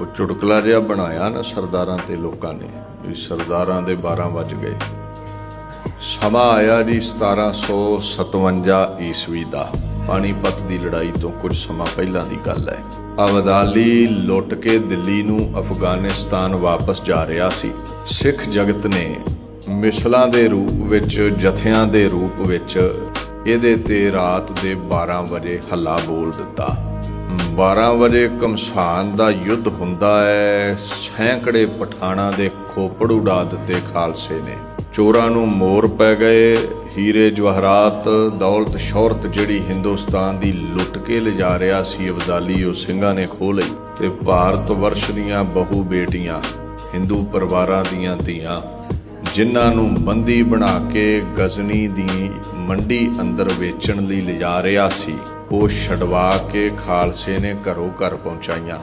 ਉਹ ਚੁਟਕਲਾ ਜਿਹਾ ਬਣਾਇਆ ਨਾ ਸਰਦਾਰਾਂ ਤੇ ਲੋਕਾਂ ਨੇ, ਵੀ ਸਰਦਾਰਾਂ ਦੇ 12 ਵੱਜ ਗਏ। ਸਮਾਂ ਆਇਆ ਜੀ 1757 ਈਸਵੀ ਦਾ। ਪਾਣੀਪਤ ਦੀ ਲੜਾਈ ਤੋਂ ਕੁਝ ਸਮਾਂ ਪਹਿਲਾਂ ਦੀ ਗੱਲ ਹੈ। ਅਬਦਾਲੀ ਲੁੱਟ ਕੇ ਦਿੱਲੀ ਨੂੰ ਅਫਗਾਨਿਸਤਾਨ ਵਾਪਸ ਜਾ ਰਿਹਾ ਸੀ। ਸਿੱਖ ਜਗਤ ਨੇ ਮਿਸਲਾਂ ਦੇ ਰੂਪ ਵਿੱਚ, ਜਥਿਆਂ ਦੇ ਰੂਪ ਵਿੱਚ ਇਹਦੇ ਤੇ ਰਾਤ ਦੇ 12 ਵਜੇ ਹੱਲਾ ਬੋਲ ਦਿੱਤਾ। 12 ਵਜੇ ਕਮਸਾਨ ਦਾ ਯੁੱਧ ਹੁੰਦਾ ਹੈ ਸੈਂਕੜੇ ਪਠਾਣਾ ਦੇ ਖੋਪੜ ਉਡਾ ਦਿੱਤੇ ਖਾਲਸੇ ਨੇ। ਚੋਰਾਂ ਨੂੰ ਮੋਰ ਪੈ ਗਏ। ਹੀਰੇ ਜਵਾਹਰਾਤ, ਦੌਲਤ ਸ਼ੌਹਰਤ ਜਿਹੜੀ ਹਿੰਦੁਸਤਾਨ ਦੀ ਲੁੱਟ ਕੇ ਲਿਜਾ ਰਿਹਾ ਸੀ, ਅਬਦਾਲੀ ਉਹ ਸਿੰਘਾਂ ਨੇ ਖੋਹ ਲਈ ਤੇ ਭਾਰਤ ਵਰਸ਼ ਦੀਆਂ ਬਹੁ ਬੇਟੀਆਂ, ਹਿੰਦੂ ਪਰਿਵਾਰਾਂ ਦੀਆਂ ਧੀਆਂ, ਜਿਨ੍ਹਾਂ ਨੂੰ ਬੰਦੀ ਬਣਾ ਕੇ ਗਜ਼ਨੀ ਦੀ ਮੰਡੀ ਅੰਦਰ ਵੇਚਣ ਲਈ ਲਿਜਾ ਰਿਹਾ ਸੀ। ਉਹ ਛਡਵਾ ਕੇ ਖਾਲਸੇ ਨੇ ਘਰੋਂ ਘਰ ਪਹੁੰਚਾਈਆਂ।